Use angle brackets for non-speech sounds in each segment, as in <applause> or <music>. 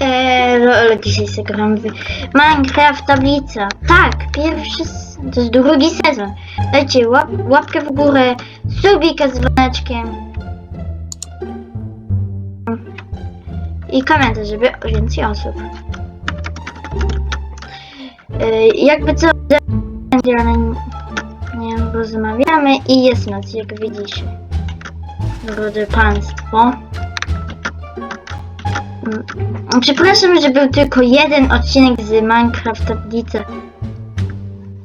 Eee, lol, dzisiaj zagram w Minecraft tablica. Tak, pierwszy, to jest drugi sezon. Dajcie łap, łapkę w górę, subika z dzwoneczkiem. I komentarz, żeby więcej osób. Eee, jakby co, nie rozmawiamy i jest noc, jak widzicie. Drodzy Państwo. Mm, Przepraszam, że był tylko jeden odcinek z Minecraft Tablica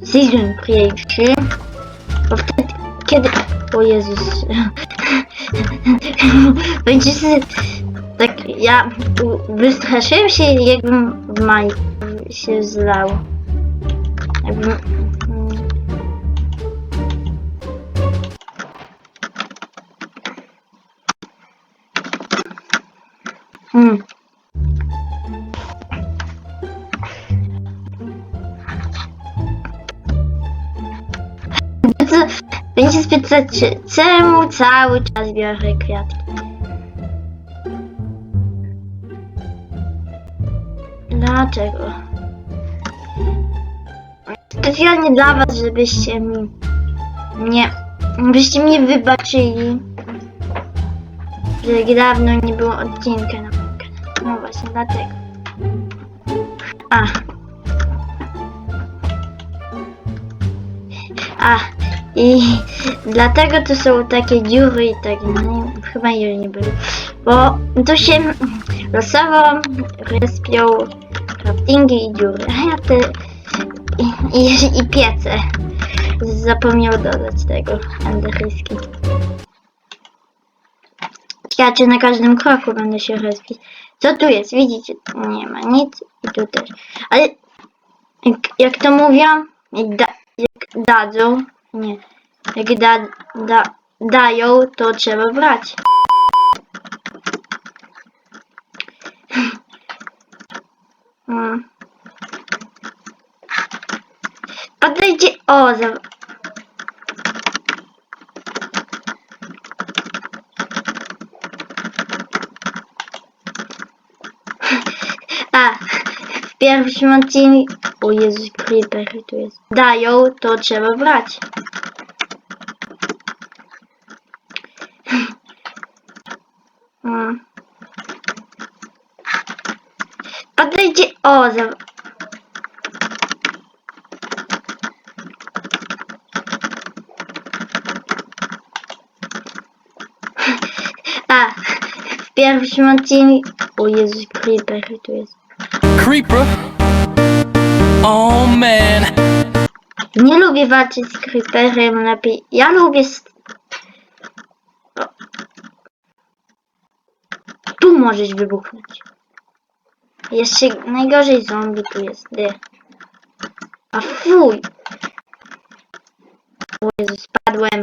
Season pierwszy. Bo wtedy, kiedy... O Jezus. <laughs> Będzie się... Tak, ja wystraszyłem się, jakbym w maj się zlał. Jakbym... mm, Hmm. Będzie spytać, czy- czemu cały czas biorę kwiatki? Dlaczego? Specjalnie dla was, żebyście mi nie, byście mnie wybaczyli, że dawno nie było odcinka na kanale. No właśnie dlatego. A. A. I dlatego to są takie dziury i tak, no, chyba je nie były. Bo to się losowo respią craftingi i dziury. A ja te i, i, i piece. Zapomniał dodać tego enderyski. Ja cię na każdym kroku będę się respić. Co tu jest? Widzicie? Nie ma nic. I tu też. Ale jak, jak to mówią, jak, da, jak dadzą, nie, jak da, da, dają, to trzeba brać. <laughs> Mm. Podejdzie, o, za... <laughs> A, w pierwszym odcinku... O Jezus, creeper tu jest. Dają, to trzeba brać. Mm. Podejdzie... O, za... <laughs> A, w pierwszym odcinku... O Jezus, creeper tu jest. Creeper. Oh man. Nie lubię walczyć z creeperem, lepiej... Ja lubię... O. Tu możesz wybuchnąć. Jeszcze najgorzej zombie tu jest. Gdzie? A fuj! O Jezu, spadłem.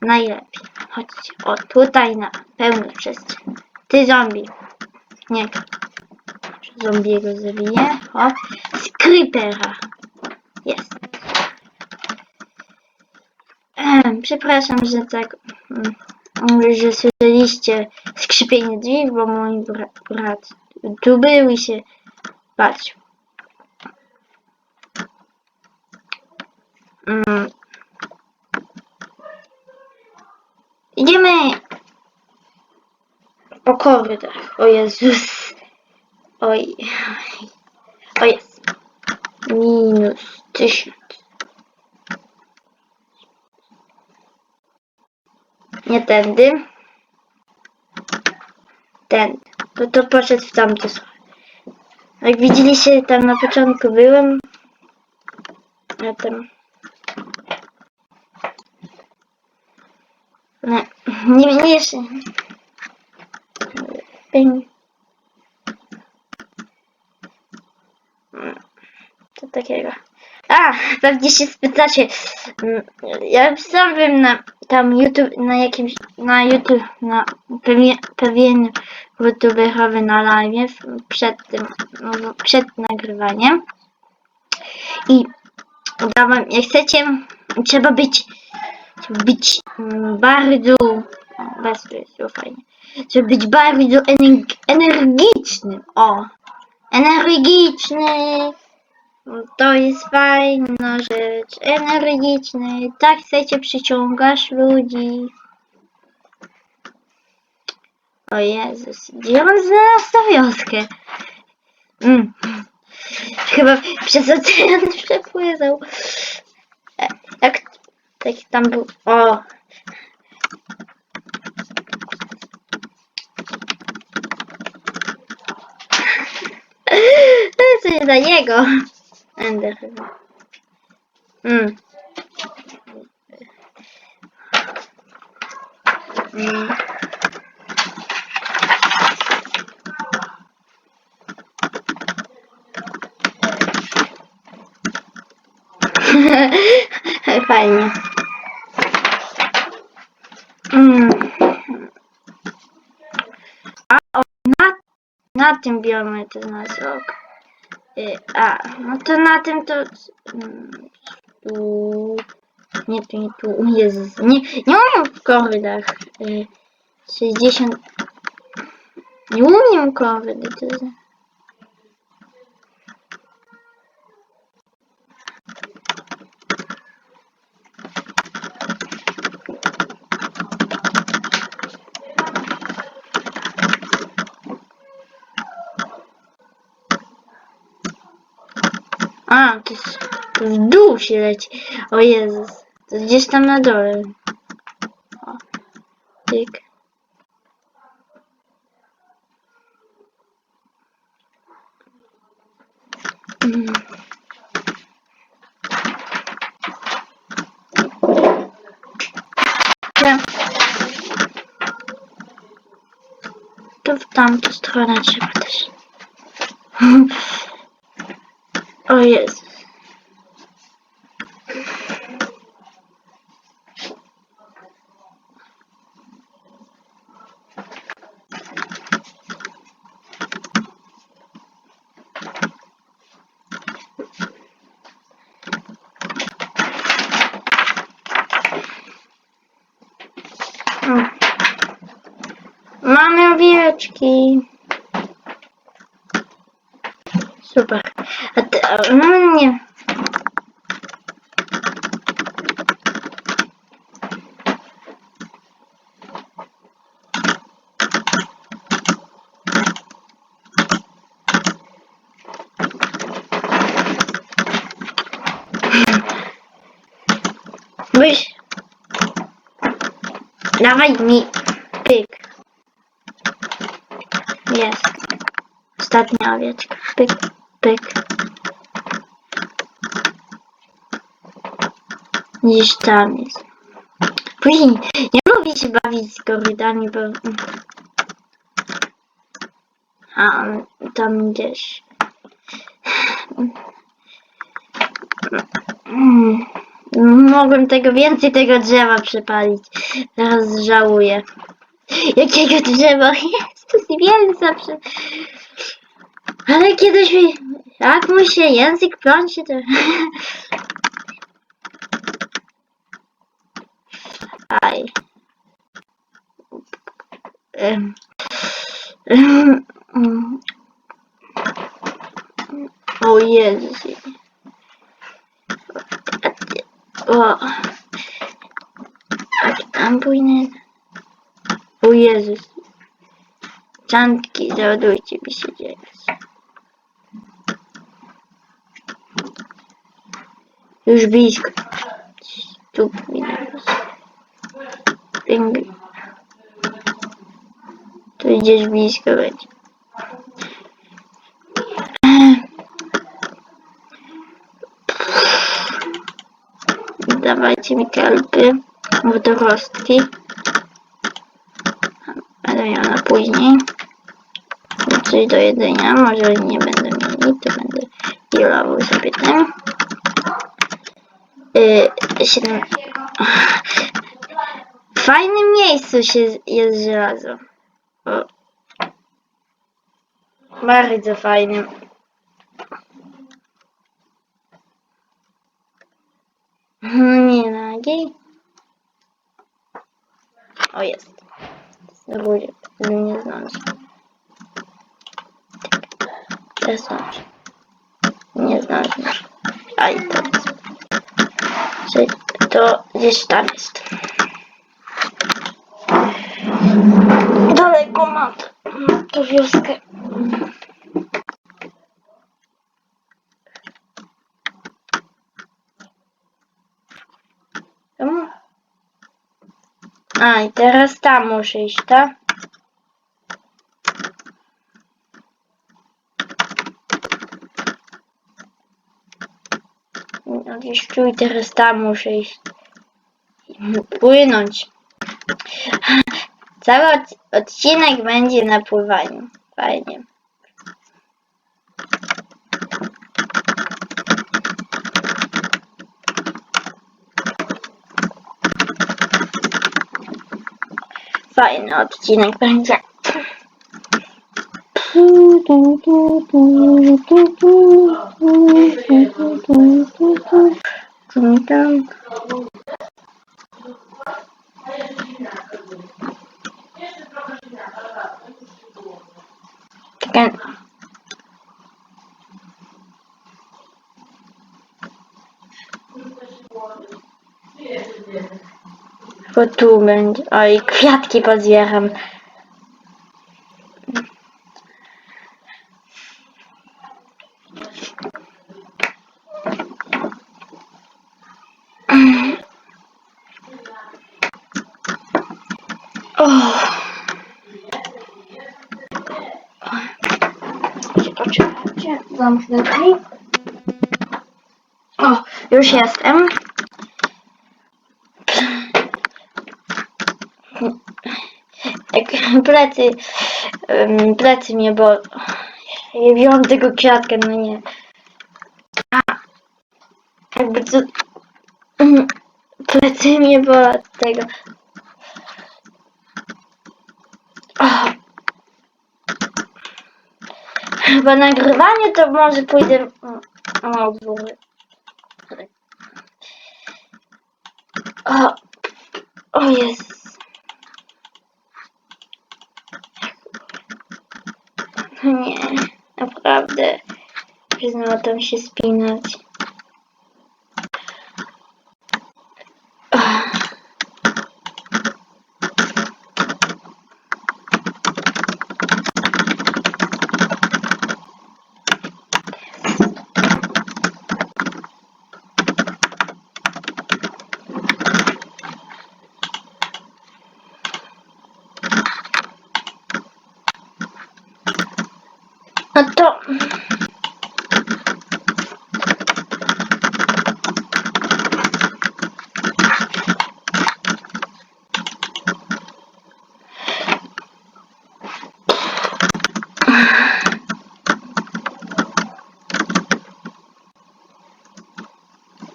Najlepiej. Chodźcie. O, tutaj na pełną przestrzeń. Ty zombie. Nie. Zombiego zabiję. O. Z creepera. Jest. Ehem, Przepraszam, że tak. mm, Że słyszeliście skrzypienie drzwi, bo mój bra brat tu był i się patrzył. Mm. Idziemy po korytarz. O Jezus. Oj. O jest. Minus tysiąc. Nie tędy. Ten. To to poszedł w stronę. Jak widzieliście, tam na początku byłem. A tam... Nie, nie, nie jeszcze. Ping. Co takiego? A, pewnie się spytacie. Mm, Ja bym na tam YouTube, na jakimś, na YouTube, na pewien, pewien youtuberowy na live przed tym, no, przed nagrywaniem. I dawam, jak chcecie, trzeba być, trzeba być mm, bardzo bez fajnie. Żeby być bardzo ener- energicznym. O! Energiczny! To jest fajna rzecz. Energiczny. Tak chcecie przyciągasz ludzi. O Jezus, gdzie on znalazł tę wioskę? Mm. Chyba przez ocean <laughs> przepłynął. E, Jak tam był. O! <laughs> To jest coś dla niego. Ender chyba. Mm. Mm. Fajnie. Mm. A o, na, na A, no to na tym to... mm, Tu... Nie tu, nie tu. Jezus. Nie, nie umiem w korydach. Y, 60... Nie umiem korydy. To jest... Jest, to w dół się leci. O Jezus. To jest gdzieś tam na dole. O. Tyk. Mm. To w tamtą stronę trzeba też. <laughs> O Jezu. O. Mamy owieczki. Super. A ty, a, no nie. Byś. Dawaj mi. Pyk. Jest. Ostatnia owieczka. Pyk, pyk. Gdzieś tam jest. Później nie lubię się bawić z korydami, bo... A tam gdzieś. Mogłem tego więcej tego drzewa przepalić. Teraz żałuję. Jakiego drzewa? <laughs> Jezus, wiem zawsze. Ale kiedyś mi... Jak mu się język plączy, to... Aj. O Jezus. O. Tam pójdę? O Jezus. Czantki, załadujcie mi się dzieje. Już blisko. Tu powinien być. Ping. Tu gdzieś blisko będzie. Dawajcie mi kalby wodorostki. Będę miała na później. Coś do jedzenia, może nie będę mieli, to będę dealował sobie tym. Yy, siedem... <laughs> W fajnym miejscu się jest żelazo. O. Bardzo fajnym. <laughs> Nie nagi. O jest. Ludzie, nie zdążę. Nie zdążę. Nie zdążę. A i to jest. Czyli to gdzieś tam jest. Daleko ma to wioskę. Czemu? A, i teraz tam muszę iść, tak? No gdzieś tu i teraz tam muszę iść. Płynąć. Cały od- odcinek będzie na pływaniu. Fajnie. Fajny odcinek będzie. Tam. Czekaj. Bo tu będzie. Oj, kwiatki pozbieram. Oh. Poczekajcie, zamknę drzwi. O, już jestem. Jak <laughs> plecy, em, plecy mnie, bo ja wziąłem tego kwiatka, no nie. A, jakby co, em, <laughs> plecy mnie, bo od tego. O. Chyba nagrywanie to może pójdę mm, o. O, o jest. Nie, naprawdę. Znowu tam się spinać. Ach. No to...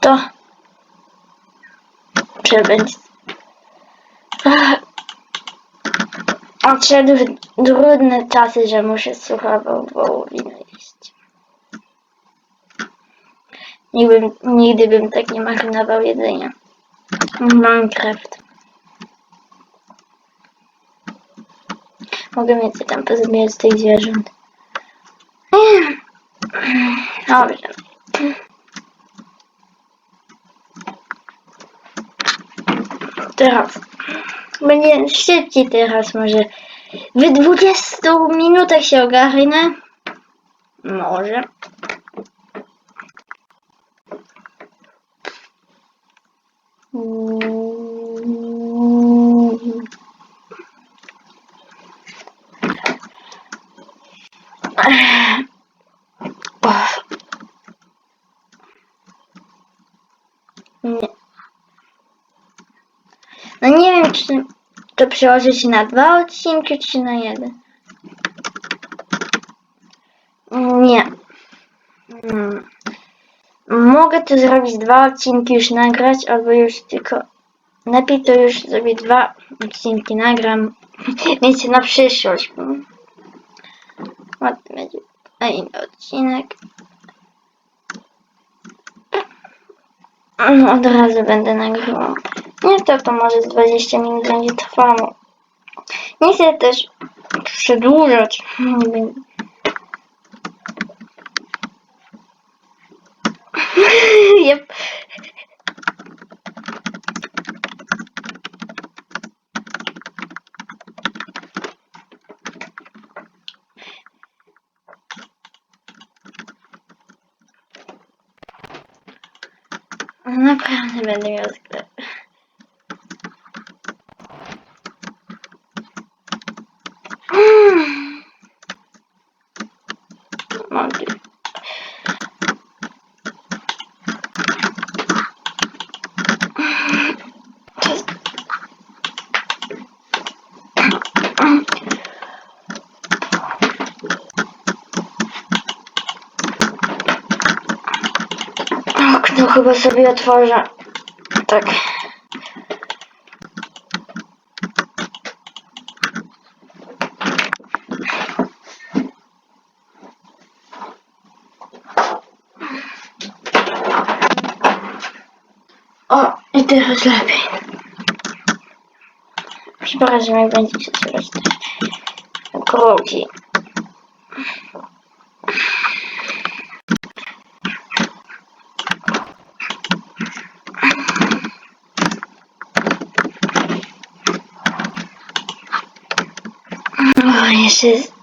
To... Ach. Odszedł trudne czasy, że muszę słuchawą wołowinę jeść. Nigdy, nigdy bym tak nie marnował jedzenia. Minecraft. Mogę mieć tam pozbierać tych zwierząt. Dobrze. Teraz. Będzie szybciej teraz może. W 20 minutach się ogarnę. Może. Mm. Och. Nie. No nie wiem, czy to przełoży się na dwa odcinki, czy na jeden. Nie. Mm. Mogę tu zrobić dwa odcinki już nagrać, albo już tylko... Lepiej to już zrobię dwa odcinki nagram. <laughs> Wiecie, na przyszłość. Ładny będzie inny odcinek. No, Od razu będę nagrywał. Nie to to może z 20 minut będzie trwało. Nie chcę też przedłużać. <laughs> Yep. Naprawdę będę miał sklep. Mm. Mogę. Chyba sobie otworzę. Tak. O, i teraz lepiej. Przepraszam, jak kroki. O, jeszcze jest...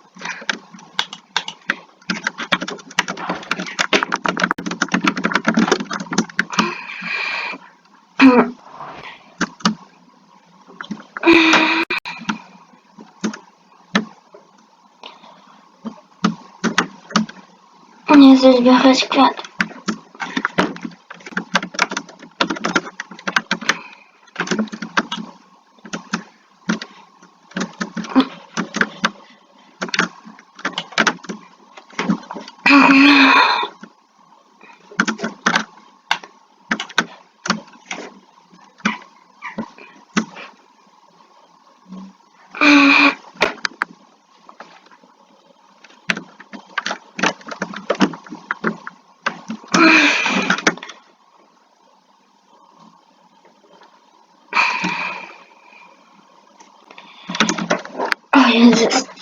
Nie chcę Kansas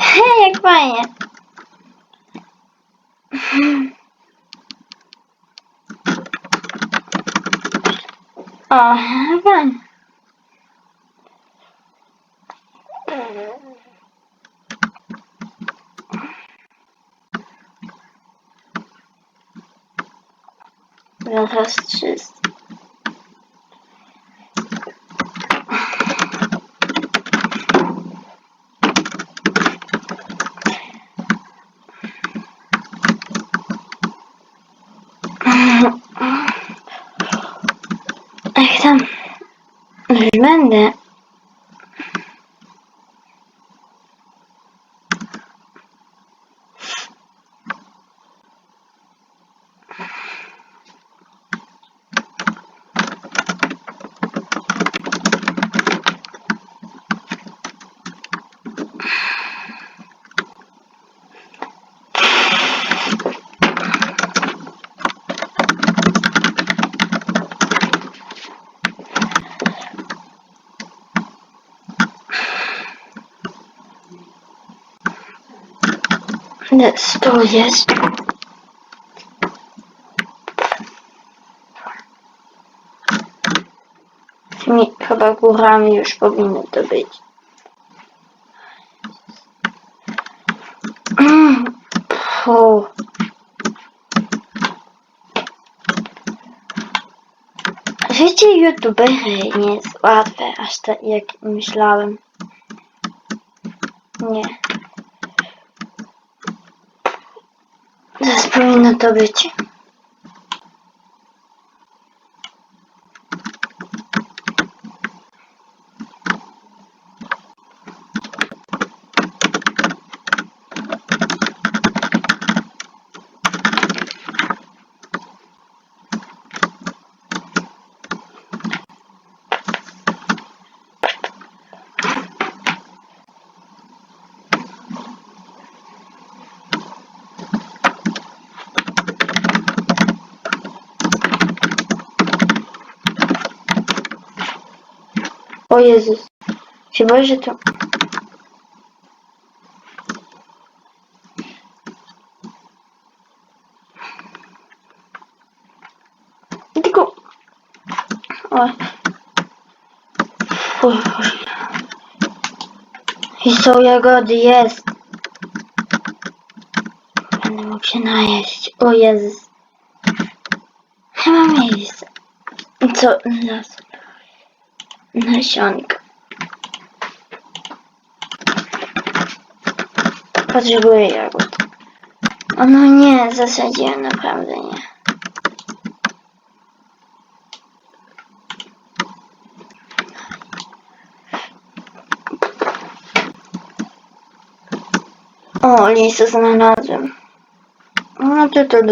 Hej, jak fajnie. O, fajnie. No teraz już Nic to jest. Tymi chyba górami już powinno to być. Życie youtubery nie jest łatwe, aż tak jak myślałem. Nie. Powinno to być. O Jezus. Się boję, że to... Tylko... O. I są jagody, jest. Będę mógł się najeść. O Jezus. Nie ma miejsca. Co? Las. Nasionka. Potrzebuję jagód. O no nie, zasadziłem naprawdę nie. O, lisy znalazłem. No to to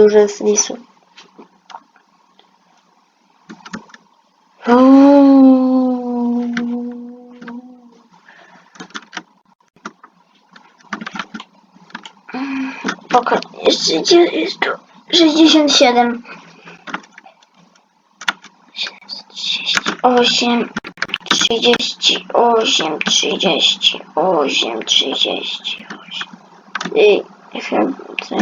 Poko, jeszcze jest tu? 67. 738. 38, 38, 38. Ej, chyba, gdzie?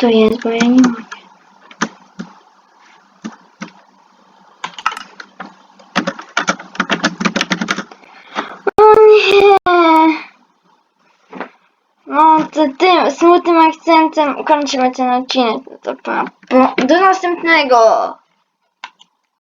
To jest, bo ja nie mogę. O nie! No to tym smutnym akcentem kończymy ten odcinek. Do następnego!